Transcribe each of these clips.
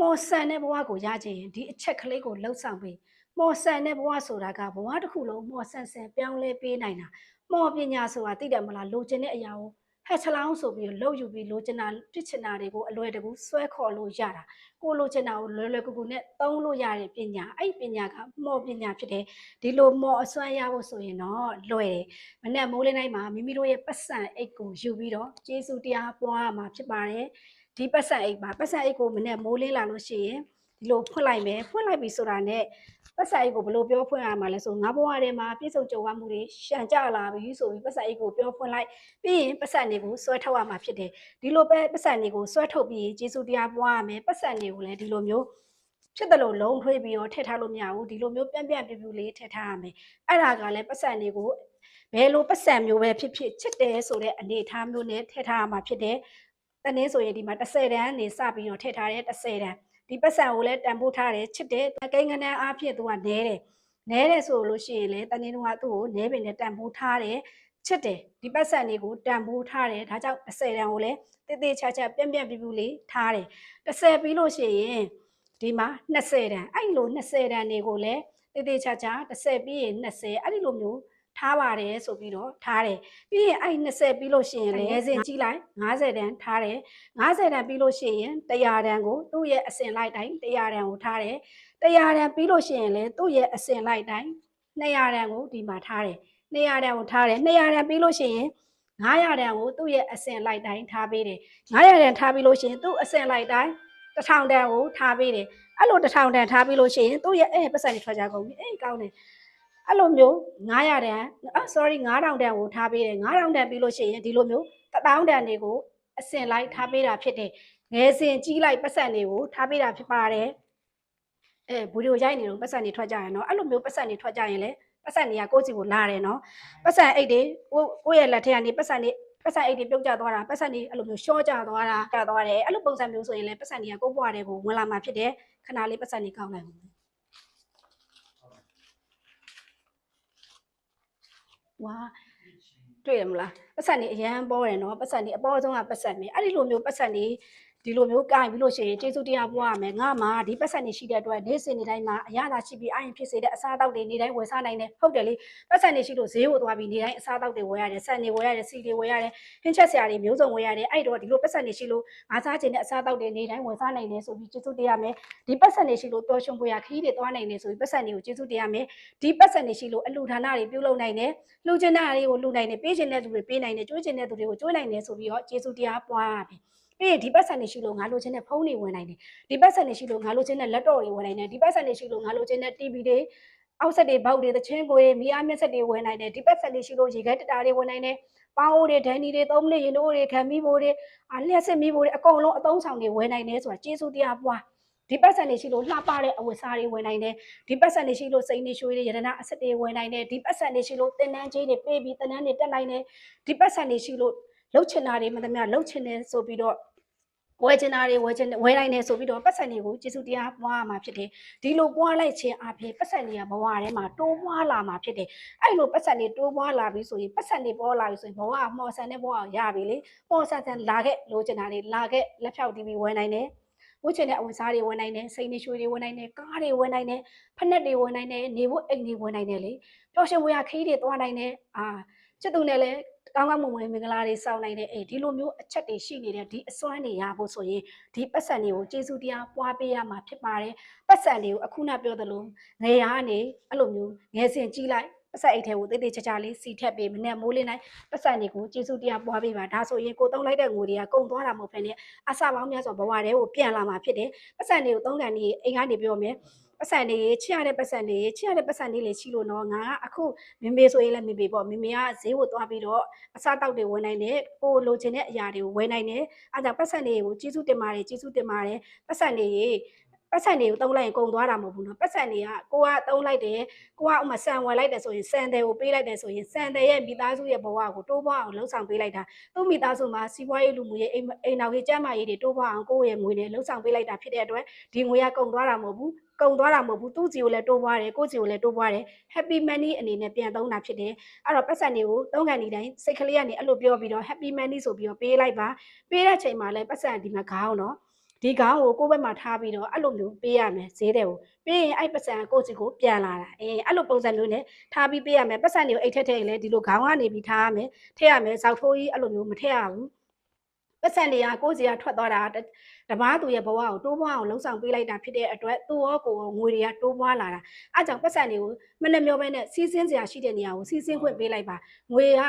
မော်ဆန်တဲ့ဘဝကိုရချင်ရင်ဒီအချက်ကလေးကိုလှုပ်ဆောင်ပြီးမော်ဆန်တဲ့ဘဝဆိုတာကဘဝတစ်ခုလုံးမော်ဆန်ဆန်ပြောင်းလဲပေးနိုင်တာမော်ပညာဆိုတာသိတယ်မလားလိုချင်တဲ့အရာကိုဟက်ချလောင်းဆိုပြီးလှုပ်ယူပြီးလိုချင်တာပြစ်ချင်တာတွေကိုအလွယ်တကူဆွဲခေါ်လို့ရတာကိုလိုချင်တာကိုလွယ်လွယ်ကူကူနဲ့သုံးလို့ရတဲ့ပညာအဲ့ဒီပညာကမော်ပညာဖြစ်တယ်ဒီလိုမော်အစွမ်းရဖို့ဆိုရင်တော့လွယ်တယ်မနဲ့မိုးလင်းတိုင်းမှာမိမိတို့ရဲ့ပတ်စံအိတ်ကိုယူပြီးတော့ကျေးဇူးတရားပွားရမှာဖြစ်ပါတယ် ဒီပတ်စံအိတ်ပါပတ်စံအိတ်ကိုမနဲ့မိုးလင်းလာလို့ရှိရင်ဒီလိုဖွင့်လိုက်မယ်ဖွင့်လိုက်ပြီဆိုတာနဲ့ပတ်စံအိတ်ကိုဘယ်လိုပြောဖွင့်ရမှာလဲဆိုငါဘဝထဲမှာပြည့်စုံကြုံဝမှုတွေရှံကြလာပြီဆိုပြီးပတ်စံအိတ်ကိုပြောဖွင့်လိုက်ပြီးရင်ပတ်စံတွေကိုဆွဲထုတ်ရမှာဖြစ်တယ်ဒီလိုပဲပတ်စံတွေကိုဆွဲထုတ်ပြီးရင်ကျေးဇူးတရားပွားရမယ်ပတ်စံတွေကိုလည်းဒီလိုမျိုးဖြစ်တယ်လို့လုံးထွေးပြီးတော့ထည့်ထားလို့မရဘူးဒီလိုမျိုးပြန့်ပြန့်ပြူပြူလေးထည့်ထားရမယ်အဲ့ဒါကလည်းပတ်စံတွေကိုဘယ်လိုပတ်စံမျိုးပဲဖြစ်ဖြစ်ချစ်တယ်ဆိုတဲ့အနေအထားမျိုးနဲ့ထည့်ထားရမှာဖြစ်တယ် တနည်းဆိုရင်ဒီမှာ30တန်းနေစပြီးတော့ထည့်ထားတဲ့30တန်းဒီပတ်စံကိုလည်းတန်ဖိုးထားတယ်ချစ်တယ်ကိန်းကနန်းအားဖြင့်သူကနဲတယ်နဲတယ်ဆိုလို့ရှိရင်လည်းတနည်းတော့ကသူ့ကိုနဲပင်နဲ့တန်ဖိုးထားတယ်ချစ်တယ်ဒီပတ်စံတွေကိုတန်ဖိုးထားတယ်ဒါကြောင့်30တန်းကိုလည်းတေးသေးချာချာပြန့်ပြန့်ပြူပြူလေးထားတယ်30ပြီးလို့ရှိရင်ဒီမှာ20တန်းအဲ့လို20တန်းတွေကိုလည်းတေးသေးချာချာ30ပြီးရင်20အဲ့ဒီလိုမျိုး ထားပါတယ်ဆိုပြီးတော့ထားတယ်ပြီးရင်အဲ့20ပြီးလို့ရှိရင်လည်းငယ်စဉ်ကြည့်လိုက်50တန်းထားတယ်50တန်းပြီးလို့ရှိရင်100တန်းကိုသူ့ရဲ့အစင်လိုက်တိုင်း100တန်းကိုထားတယ်100တန်းပြီးလို့ရှိရင်လည်းသူ့ရဲ့အစင်လိုက်တိုင်း200တန်းကိုဒီမှာထားတယ်200တန်းကိုထားတယ်200တန်းပြီးလို့ရှိရင်900တန်းကိုသူ့ရဲ့အစင်လိုက်တိုင်းထားပေးတယ်900တန်းထားပြီးလို့ရှိရင်သူ့အစင်လိုက်တိုင်း1000တန်းကိုထားပေးတယ်အဲ့လို1000တန်းထားပြီးလို့ရှိရင်သူ့ရဲ့အဲပတ်စံတွေထွက်ကြကုန်ပြီအေးကောင်းတယ် အဲ့လိုမျိုး900တန်းအာ sorry 9000တန်းကိုထားပေးတယ်9000တန်းပြီးလို့ရှိရင်ဒီလိုမျိုး1000တန်းတွေကိုအစင်လိုက်ထားပေးတာဖြစ်တယ်ငယ်စဉ်ကြီးလိုက်ပတ်စံတွေကိုထားပေးတာဖြစ်ပါတယ်အဲဗီဒီယိုရိုက်နေတော့ပတ်စံတွေထွက်ကြရနော်အဲ့လိုမျိုးပတ်စံတွေထွက်ကြရင်လေပတ်စံတွေကကိုယ့်စီကိုလာတယ်နော်ပတ်စံအိတ်တွေကိုကိုယ့်ရဲ့လက်ထက်ကနေပတ်စံတွေပတ်စံအိတ်တွေပြုတ်ကျသွားတာပတ်စံတွေအဲ့လိုမျိုးရှော့ကျသွားတာကျသွားတယ်အဲ့လိုပုံစံမျိုးဆိုရင်လေပတ်စံတွေကကိုယ့်ဘဝတွေကိုဝင်လာမှာဖြစ်တယ်ခဏလေးပတ်စံတွေကောင်းလိုက်အောင် ဝါတွေ့ရမလားပတ်စံတွေအရန်ပေါ်တယ်နော်ပတ်စံတွေအပေါ်ဆုံးကပတ်စံတွေအဲ့ဒီလိုမျိုးပတ်စံတွေ ဒီလိုမျိုးကင်ပြီးလို့ရှိရင်ကျေးဇူးတရားပွားရမယ်ငါမှဒီပတ်စံတွေရှိတဲ့အတွက်နေ့စဉ်နေ့တိုင်းမှာအရသာရှိပြီးအရင်ဖြစ်စေတဲ့အစားအသောက်တွေနေ့တိုင်းဝယ်စားနိုင်တယ်ဟုတ်တယ်လေပတ်စံတွေရှိလို့ဈေးကိုသွားပြီးနေ့တိုင်းအစားအသောက်တွေဝယ်ရတယ်ဆန်တွေဝယ်ရတယ်စီတွေဝယ်ရတယ်ဟင်းချက်ဆရာတွေမျိုးစုံဝယ်ရတယ်အဲ့တော့ဒီလိုပတ်စံတွေရှိလို့ငါစားခြင်းတဲ့အစားအသောက်တွေနေ့တိုင်းဝယ်စားနိုင်တယ်ဆိုပြီးကျေးဇူးတရားမယ်ဒီပတ်စံတွေရှိလို့ပျော်ရွှင်ပွေရခရီးတွေသွားနိုင်တယ်ဆိုပြီးပတ်စံတွေကိုကျေးဇူးတရားမယ်ဒီပတ်စံတွေရှိလို့အလှူဒါနတွေပြုလုပ်နိုင်တယ်လှူခြင်းတာတွေကိုလှူနိုင်တယ်ပေးခြင်းတဲ့သူတွေပေးနိုင်တယ်ကျွေးခြင်းတဲ့သူတွေကိုကျွေးနိုင်တယ်ဆိုပြီးတော့ကျေးဇူးတရားပွားရမယ် ပြီးရင်ဒီပတ်စံနေရှိလို့ငါလိုချင်တဲ့ဖုန်းတွေဝင်နိုင်တယ်ဒီပတ်စံနေရှိလို့ငါလိုချင်တဲ့ laptop တွေဝင်နိုင်တယ်ဒီပတ်စံနေရှိလို့ငါလိုချင်တဲ့ TV တွေအောက်ဆက်တွေဘောက်တွေသချင်းကိုတွေမီးအားမျက်ဆက်တွေဝင်နိုင်တယ်ဒီပတ်စံနေရှိလို့ရေခဲတတာတွေဝင်နိုင်တယ်ပေါင်းအိုးတွေဒန်နီတွေသုံးမိနစ်ရင်တို့တွေခံမီးဘိုးတွေအလျှက်စစ်မီးဘိုးတွေအကုန်လုံးအသုံးဆောင်တွေဝင်နိုင်တယ်ဆိုတာကျေးဇူးတရားပွားဒီပတ်စံနေရှိလို့လှပတဲ့အဝတ်စားတွေဝင်နိုင်တယ်ဒီပတ်စံနေရှိလို့စိတ်နေရွှေတွေရတနာအဆက်တွေဝင်နိုင်တယ်ဒီပတ်စံနေရှိလို့တင်တန်းကြီးတွေပေးပြီးတင်တန်းတွေတက်နိုင်တယ်ဒီပတ်စံနေရှိလို့လှုပ်ချင်တာတွေမှန်သမျှလှုပ်ချင်တယ်ဆိုပြီးတော့ ဝယ်ချင်တာတွေဝယ်ချင်ဝယ်နိုင်တယ်ဆိုပြီးတော့ပတ်စံတွေကိုကျေစုတရားပွားရမှာဖြစ်တယ်ဒီလိုပွားလိုက်ခြင်းအပြင်ပတ်စံတွေကဘဝထဲမှာတိုးပွားလာမှာဖြစ်တယ်အဲ့လိုပတ်စံတွေတိုးပွားလာပြီဆိုရင်ပတ်စံတွေပေါ်လာပြီဆိုရင်ဘဝကမော်ဆန်တဲ့ဘဝကိုရပြီလေပေါ်ဆန်ဆန်လာခဲ့လိုချင်တာတွေလာခဲ့လက်ဖြောက်တီးပြီးဝယ်နိုင်တယ်ဝတ်ချင်တဲ့အဝင်စားတွေဝယ်နိုင်တယ်စိတ်နေရွှေတွေဝယ်နိုင်တယ်ကားတွေဝယ်နိုင်တယ်ဖက်နှက်တွေဝယ်နိုင်တယ်နေဖို့အိမ်တွေဝယ်နိုင်တယ်လေပျော်ရွှင်ဝေရခီးတွေသွားနိုင်တယ်အာချစ်သူနဲ့လည်း ကောင်းကောင်းမွန်မွန်မင်္ဂလာတွေစောင့်နိုင်တဲ့အေးဒီလိုမျိုးအချက်တွေရှိနေတဲ့ဒီအစွမ်းတွေရဖို့ဆိုရင်ဒီပတ်စံတွေကိုကျေစုတရားပွားပေးရမှာဖြစ်ပါတယ်ပတ်စံတွေကိုအခုနပြောသလိုငယ်ရကနေအဲ့လိုမျိုးငယ်စဉ်ကြီးလိုက်ပတ်စံအိတ်ထဲကိုတိတ်တိတ်ချာချာလေးစီထက်ပေးမနဲ့မိုးလင်းတိုင်းပတ်စံတွေကိုကျေစုတရားပွားပေးပါဒါဆိုရင်ကိုသုံးလိုက်တဲ့ငွေတွေကကုန်သွားတာမဟုတ်ဘဲနဲ့အစပေါင်းများစွာဘဝတွေကိုပြန်လာမှာဖြစ်တယ်ပတ်စံတွေကိုသုံးကန်နေအိမ်ကနေပြောမယ် ပတ်စံတွေချစ်ရတဲ့ပတ်စံတွေချစ်ရတဲ့ပတ်စံတွေလေချီလို့နော်ငါကအခုမမေဆိုရင်လည်းမမေပေါ့မမေကဈေးကိုသွားပြီးတော့အစားတောက်တွေဝယ်နိုင်တယ်ကိုလိုချင်တဲ့အရာတွေကိုဝယ်နိုင်တယ်အဲဒါပတ်စံတွေကိုကျေးဇူးတင်ပါတယ်ကျေးဇူးတင်ပါတယ်ပတ်စံတွေ ပတ်စံတွေကိုတုံးလိုက်ရင်ကုန်သွားတာမဟုတ်ဘူးနော်ပတ်စံတွေကကိုကတုံးလိုက်တယ်ကိုကဥမာဆန်ဝယ်လိုက်တယ်ဆိုရင်ဆန်တယ်ကိုပေးလိုက်တယ်ဆိုရင်ဆန်တယ်ရဲ့မိသားစုရဲ့ဘဝကိုတိုးပွားအောင်လှုပ်ဆောင်ပေးလိုက်တာသူ့မိသားစုမှာစီးပွားရေးလူမှုရေးအိမ်အိမ်တော်ကြီးကျန်းမာရေးတွေတိုးပွားအောင်ကိုယ့်ရဲ့ငွေတွေလှုပ်ဆောင်ပေးလိုက်တာဖြစ်တဲ့အတွက်ဒီငွေကကုန်သွားတာမဟုတ်ဘူးကုံသွားတာမဟုတ်ဘူးသူ့စီကိုလည်းတိုးပွားတယ်ကိုယ့်စီကိုလည်းတိုးပွားတယ် happy money အနေနဲ့ပြန်သုံးတာဖြစ်တယ်အဲ့တော့ပတ်စံတွေကိုသုံးကန်ဒီတိုင်းစိတ်ကလေးကနေအဲ့လိုပြောပြီးတော့ happy money ဆိုပြီးတော့ပေးလိုက်ပါပေးတဲ့ချိန်မှာလည်းပတ်စံဒီမှာခေါင်းနော် ဒီကောင်ကိုကိုယ့်ဘက်မှာထားပြီးတော့အဲ့လိုမျိုးပေးရမယ်ဈေးတဲ့ကိုပြီးရင်အဲ့ပတ်စံကိုယ့်စီကိုပြန်လာတာအေးအဲ့လိုပုံစံမျိုးနဲ့ထားပြီးပေးရမယ်ပတ်စံတွေကိုအိတ်ထက်ထည့်ရင်လည်းဒီလိုခေါင်းကနေပြီးထားရမယ်ထည့်ရမယ်ဇောက်ထိုးကြီးအဲ့လိုမျိုးမထည့်ရဘူးပတ်စံတွေကကိုယ့်စီကထွက်သွားတာတပားသူရဲ့ဘဝကိုတိုးပွားအောင်လှုံ့ဆော်ပေးလိုက်တာဖြစ်တဲ့အတွက်သူ့ရောကိုယ်ရောငွေတွေကတိုးပွားလာတာအဲ့ကြောင့်ပတ်စံတွေကိုမနှမျောပဲနဲ့စီးစင်းစရာရှိတဲ့နေရာကိုစီးစင်းခွင့်ပေးလိုက်ပါငွေက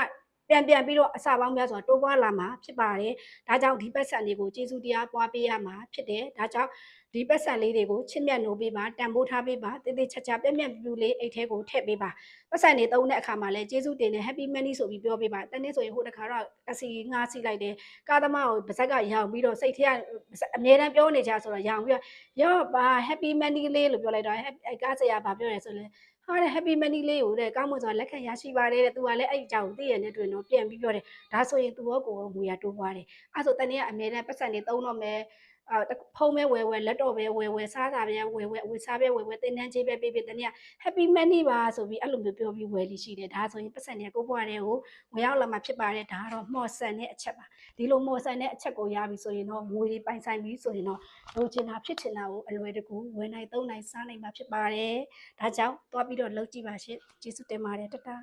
ပြန်ပြန်ပြီးတော့အစာပေါင်းများစွာတိုးပွားလာမှာဖြစ်ပါတယ်။ဒါကြောင့်ဒီပတ်စံတွေကိုကျေးဇူးတရားပွားပေးရမှာဖြစ်တယ်။ဒါကြောင့် ဒီပတ်စံလေးတွေကိုချစ်မြတ်နိုးပေးပါတန်ဖိုးထားပေးပါတေးသေးချာချာပြက်ပြက်ပြူလေးအိတ်ထဲကိုထည့်ပေးပါပတ်စံတွေသုံးတဲ့အခါမှာလည်းကျေးဇူးတင်တယ် happy money ဆိုပြီးပြောပေးပါတနေ့ဆိုရင်ဟိုတခါတော့အစီငါးစီလိုက်တယ်ကာသမားကိုပါဇက်ကရောင်ပြီးတော့စိတ်ထဲကအမြဲတမ်းပြောနေကြဆိုတော့ရောင်ပြီးတော့ရော့ပါ happy money လေးလို့ပြောလိုက်တော့အဲကားစရာဘာပြောရဲဆိုလဲဟာတဲ့ happy money လေးကိုတဲ့ကောင်းမွန်စွာလက်ခံရရှိပါတယ်တဲ့သူကလည်းအဲ့ဒီအကြောင်းကိုသိရတဲ့တွင်တော့ပြန်ပြီးပြောတယ်ဒါဆိုရင်သူရောကိုယ်ရောငွေရတိုးသွားတယ်အဲ့ဆိုတနေ့ကအမြဲတမ်းပတ်စံတွေသုံးတော့မယ် အာဖုံးပဲဝယ်ဝယ်လက်တော့ပဲဝယ်ဝယ်စားတာပဲဝယ်ဝယ်ဝယ်စားပဲဝယ်ဝယ်တင်တန်းကြီးပဲပေးပေးတနေ့က happy money ပါဆိုပြီးအဲ့လိုမျိုးပြောပြီးဝယ်လိရှိတယ်ဒါဆိုရင်ပတ်စံတွေကကိုဘွားတွေကိုဝင်ရောက်လာမှဖြစ်ပါတယ်ဒါကတော့မော်ဆန်တဲ့အချက်ပါဒီလိုမော်ဆန်တဲ့အချက်ကိုရပြီဆိုရင်တော့ငွေတွေပိုင်ဆိုင်ပြီဆိုရင်တော့လိုချင်တာဖြစ်ချင်တာကိုအလွယ်တကူဝယ်နိုင်သုံးနိုင်စားနိုင်မှာဖြစ်ပါတယ်ဒါကြောင့်သွားပြီးတော့လုပ်ကြည့်ပါရှင့်ကျေးဇူးတင်ပါတယ်တတား